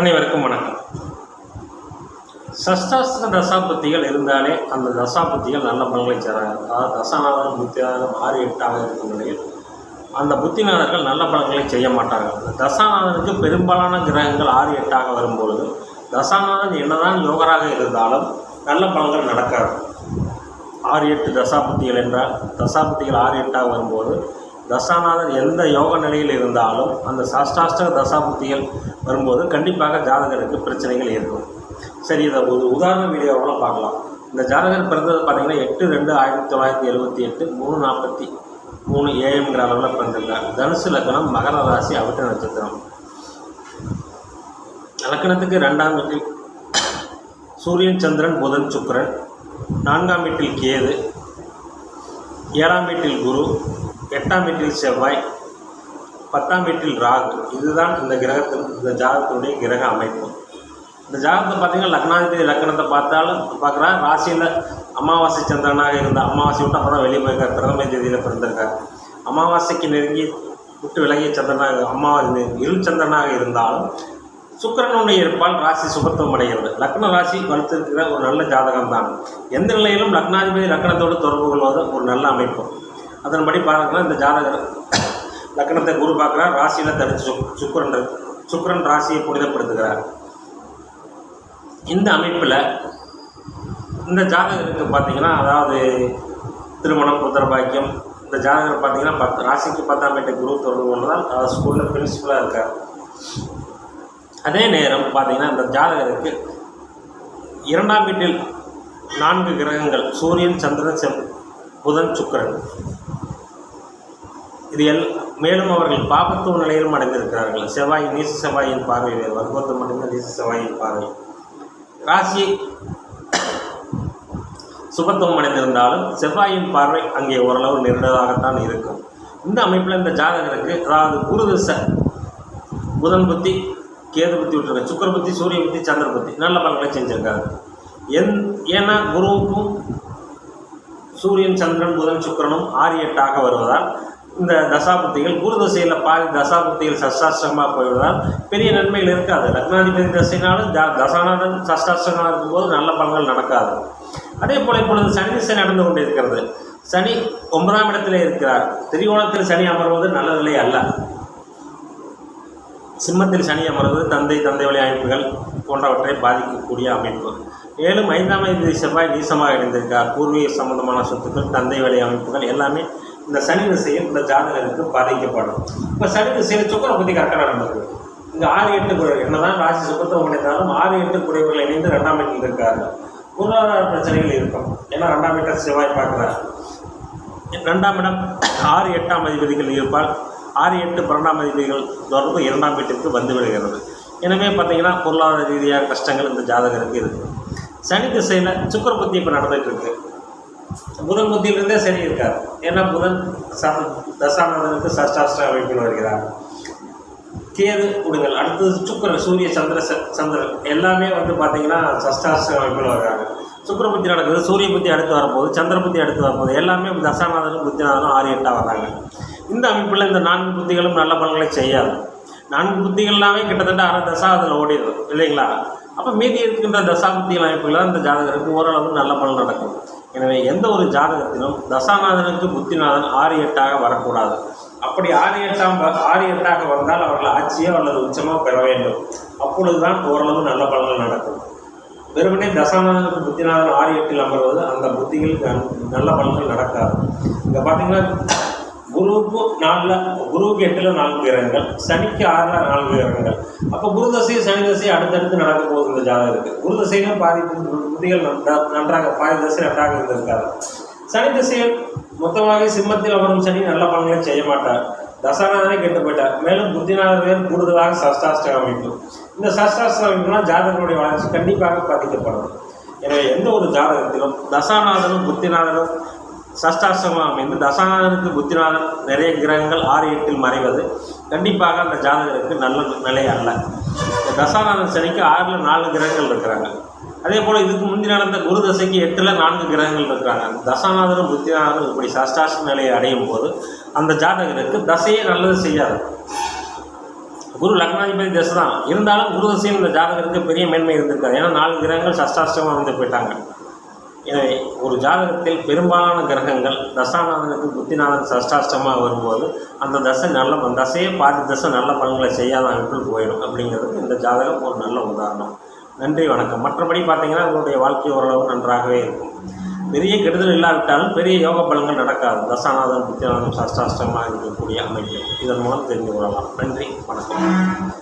அனைவருக்கும் வணக்கம். சஷ்டாஸ்திர தசாபத்திகள் இருந்தாலே அந்த தசாபத்திகள் நல்ல பலன்களை சேராங்க அதாவது தசாநாதன் புத்திநாதன் ஆறு எட்டாக இருக்கும் நிலையில் அந்த புத்திநாதர்கள் நல்ல பலன்களை செய்ய மாட்டார்கள். தசாநாதனுக்கு பெரும்பாலான கிரகங்கள் ஆறு எட்டாக வரும்பொழுது தசாநாதன் என்னதான் யோகராக இருந்தாலும் நல்ல பலன்கள் நடக்காது. ஆறு எட்டு தசாபத்திகள் என்றால் தசாபத்திகள் ஆறு எட்டாக வரும்போது தசாநாதன் எந்த யோக நிலையில் இருந்தாலும் அந்த சாஷ்டாஷ்டக தசாபுத்திகள் வரும்போது கண்டிப்பாக ஜாதகருக்கு பிரச்சனைகள் இருக்கும் சரி இதை ஒரு உதாரண வீடியோவில் பார்க்கலாம். இந்த ஜாதகர் பிறந்தது பார்த்தீங்கன்னா எட்டு ரெண்டு ஆயிரத்தி தொள்ளாயிரத்தி எழுபத்தி எட்டு மூணு நாற்பத்தி மூணு ஏஎம்ங்கிற அளவில் பிறந்திருக்காங்க தனுசு லக்னம் மகர ராசி அவிட்ட நட்சத்திரம். லக்னத்துக்கு ரெண்டாம் வீட்டில் சூரியன் சந்திரன் புதன் சுக்கரன். நான்காம் வீட்டில் கேது. ஏழாம் வீட்டில் குரு. எட்டாம் வீட்டில் செவ்வாய் பத்தாம் வீட்டில் ராகு. இதுதான் இந்த கிரகத்தின் இந்த ஜாதகத்தினுடைய கிரக அமைப்பு. இந்த ஜாதகத்தை பார்த்தீங்கன்னா லக்னாதிபதி லக்னத்தை பார்த்தாலும் பார்க்குறா ராசியில் அமாவாசை சந்திரனாக இருந்த அமாவாசை விட்டு அப்புறம் வெளியே போயிருக்கார். பிரதம தேதியில் பிறந்திருக்கார். அமாவாசைக்கு நெருங்கி விட்டு விலகிய சந்திரனாக அமாவாசை இருள் சந்திரனாக இருந்தாலும் சுக்கரனுடைய இருப்பால் ராசி சுபத்துவம் அடைகிறது. லக்ன ராசி வலுத்திருக்கிற ஒரு நல்ல ஜாதகம் தான் எந்த நிலையிலும் லக்னாதிபதி லக்னத்தோடு தொடர்பு கொள்வது ஒரு நல்ல அமைப்பு. அதன்படி பார்க்கலாம் இந்த ஜாதகர் லக்னத்தை குரு பார்க்குறார். ராசியில் தடுத்து சுக் சுக்கரன் ராசியை புனிதப்படுத்துகிறார். இந்த அமைப்பில் இந்த ஜாதகருக்கு பார்த்தீங்கன்னா அதாவது திருமணம் புத்திர பாக்கியம் இந்த ஜாதகர் பார்த்தீங்கன்னா பத்து ராசிக்கு பத்தாம் பேட்டை குரு தொடர்பு கொண்டதால் அதாவது ஸ்கூலில் பிரின்சிபலாக இருக்கார். அதே நேரம் பார்த்தீங்கன்னா இந்த ஜாதகருக்கு இரண்டாம் வீட்டில் நான்கு கிரகங்கள் சூரியன் சந்திரன் செவ் புதன் சுக்கிரன். இது எல் மேலும் அவர்கள் பாபத்துவ நிலையிலும் அடைந்திருக்கிறார்கள். செவ்வாய் நீச செவ்வாயின் பார்வை வேறு. வர்க்கத்து மட்டுமே நீச செவ்வாயின் பார்வை. ராசி சுபத்துவம் அடைந்திருந்தாலும் செவ்வாயின் பார்வை அங்கே ஓரளவு நெருடதாகத்தான் இருக்கும். இந்த அமைப்பில் இந்த ஜாதகருக்கு அதாவது குரு திசை புதன் புத்தி கேது புத்தி விட்டுருக்காங்க சுக்கர புத்தி சூரிய புத்தி சந்திர புத்தி நல்ல பலன்களை செஞ்சுருக்காரு. என் ஏன்னா குருவுக்கும் சூரியன் சந்திரன் புதன் சுக்கிரனும் ஆறு எட்டாக வருவதால் இந்த தசாபுத்திகள் குரு தசையில் பாதி தசாபுத்திகள் சஷ்டாஷ்டமாக போய்விடுவதால் பெரிய நன்மைகள் இருக்காது. லக்னாதிபதி தசைனாலும் த தசாநாதன் சஷ்டாஷ்டமாக இருக்கும்போது நல்ல பலன்கள் நடக்காது. அதே போல் இப்பொழுது சனி திசை நடந்து கொண்டு இருக்கிறது சனி ஒன்பதாம் இடத்திலே இருக்கிறார். திரிகோணத்தில் சனி அமர்வது நல்ல நிலை அல்ல. சிம்மத்தில் சனி அமர்வது தந்தை தந்தை வழி அமைப்புகள் போன்றவற்றை பாதிக்கக்கூடிய அமைப்பு. மேலும் ஐந்தாம் தேதி செவ்வாய் நீசமாக இணைந்திருக்கார் பூர்வீக சம்பந்தமான சொத்துக்கள் தந்தை வழி அமைப்புகள் எல்லாமே இந்த சனி திசையில் இந்த ஜாதகருக்கு பாதிக்கப்படும். இப்போ சனி திசையில் சுக்கரை பற்றி கரெக்டாக நடந்தது இங்கே ஆறு எட்டு குறைவர் என்னதான் ராசி சுத்தம் இணைந்தாலும் ஆறு எட்டு குறைவர்கள் இணைந்து ரெண்டாம் வீட்டில் இருக்கார்கள். பொருளாதார பிரச்சனைகள் இருக்கும். ஏன்னா ரெண்டாம் வீட்டை செவ்வாய் பார்க்குறாரு. ரெண்டாம் இடம் ஆறு எட்டாம் அதிபதிகள் இருப்பால் ஆறு எட்டு பன்னெண்டாம் அதிபதிகள் தொடர்பு இரண்டாம் வீட்டிற்கு வந்து விடுகிறது. எனவே பார்த்தீங்கன்னா பொருளாதார ரீதியாக கஷ்டங்கள் இந்த ஜாதகருக்கு இருக்குது சனி திசையில் சுக்கர புத்தி இப்போ நடந்துகிட்டு இருக்கு புதன் புத்தியிலிருந்தே சரி இருக்கார். ஏன்னா புதன் ச தசானந்தனுக்கு சஷ்டாஷ்ட அமைப்பில் வருகிறார். கேது கொடுங்கள் அடுத்தது சுக்கரன் சூரிய சந்திர ச- சந்திரன் எல்லாமே வந்து பார்த்தீங்கன்னா சஷ்டாஷ்ட அமைப்பில் வருகிறாங்க சுக்கர புத்தி நடக்குது சூரிய புத்தி அடுத்து வரும்போது சந்திர புத்தி அடுத்து வரும்போது எல்லாமே தசாநாதனும் புத்திநாதனும் ஆறு எட்டாக வராங்க இந்த அமைப்பில் இந்த நான்கு புத்திகளும் நல்ல பலன்களை செய்யாது. நான்கு புத்திகள் எல்லாமே கிட்டத்தட்ட அரை தசா அதில் ஓடிடும் இல்லைங்களா? அப்போ மீதி இருக்கின்ற தசா புத்திகள் அமைப்புகள் இந்த ஜாதகருக்கு ஓரளவு நல்ல பலன் நடக்கும். எனவே எந்த ஒரு ஜாதகத்திலும் தசாநாதனுக்கு புத்திநாதன் ஆறு எட்டாக வரக்கூடாது. அப்படி ஆறு எட்டாம் வ- ஆறு எட்டாக வந்தால் அவர்கள் ஆட்சியோ அல்லது உச்சமோ பெற வேண்டும். அப்பொழுதுதான் ஓரளவு நல்ல பலன்கள் நடக்கும். வெறுமனே தசாநாதனுக்கு புத்திநாதன் ஆறு எட்டில் அமர்வது அந்த புத்திகளுக்கு நன்- நல்ல பலன்கள் நடக்காது. இங்கே பார்த்தீங்கன்னா குருவுக்கு நாலில் குருவுக்கு எட்டில் நான்கு கிரகங்கள் சனிக்கு ஆறில் நான்கு கிரகங்கள் அப்போ குருதசை சனி தசை அடுத்தடுத்து நடக்க போகுது இந்த ஜாதகருக்கு குரு தசையிலும் பாதி பு- புத்திகள் நன்றாக பாதி தசை நன்றாக இருந்திருக்காரு சனி திசையில் மொத்தமாக சிம்மத்தில் அமரும் சனி நல்ல பலன்களை செய்ய மாட்டார். தசாநாதனே கெட்டு போயிட்டார். மேலும் புத்திநாதர் கூடுதலாக சஸ்தாஸ்திரம் அமைப்பு. இந்த சஸ்தாஸ்திரம் அமைப்புனா ஜாதகனுடைய வளர்ச்சி கண்டிப்பாக பாதிக்கப்படும். எனவே எந்த ஒரு ஜாதகத்திலும் தசாநாதனும் புத்திநாதனும் சஷ்டாசிரமம் அமைந்து தசாநாதனுக்கு புத்திநாதன் நிறைய கிரகங்கள் ஆறு எட்டில் மறைவது. கண்டிப்பாக அந்த ஜாதகருக்கு நல்ல நிலை அல்ல. தசாநாதன் சனிக்கு ஆறில் நாலு கிரகங்கள் இருக்கிறாங்க. அதே போல் இதுக்கு முந்தி நடந்த குரு தசைக்கு எட்டில் நான்கு கிரகங்கள் இருக்கிறாங்க. தசாநாதனும் புத்திநாதனும் இப்படி சஷ்டாச நிலையை அடையும் போது அந்த ஜாதகருக்கு தசையே நல்லது செய்யாது. குரு லக்னாதிபதி தசை தான் இருந்தாலும் குரு தசையில் இந்த ஜாதகருக்கு பெரிய மேன்மை இருந்திருக்காது. ஏன்னா நாலு கிரகங்கள் சஷ்டாஷ்டமாக வந்து போயிட்டாங்க. எனவே ஒரு ஜாதகத்தில் பெரும்பாலான கிரகங்கள் தசாநாதனுக்கு புத்திநாதன் சஷ்டாஷ்டமாக வரும்போது அந்த தசை நல்ல தசையே பாதி தசை நல்ல பலன்களை செய்யாத அமைப்பில் போயிடும் அப்படிங்கிறதுக்கு இந்த ஜாதகம் ஒரு நல்ல உதாரணம். நன்றி வணக்கம். மற்றபடி பார்த்தீங்கன்னா உங்களுடைய வாழ்க்கை ஓரளவு நன்றாகவே இருக்கும். பெரிய கெடுதல் இல்லாவிட்டாலும் பெரிய யோக பலன்கள் நடக்காது. தசாநாதன் புத்திநாதன் சஷ்டாஷ்டமாக இருக்கக்கூடிய அமைப்பு. இதன் மூலம் தெரிந்து கொள்ளலாம். நன்றி வணக்கம்.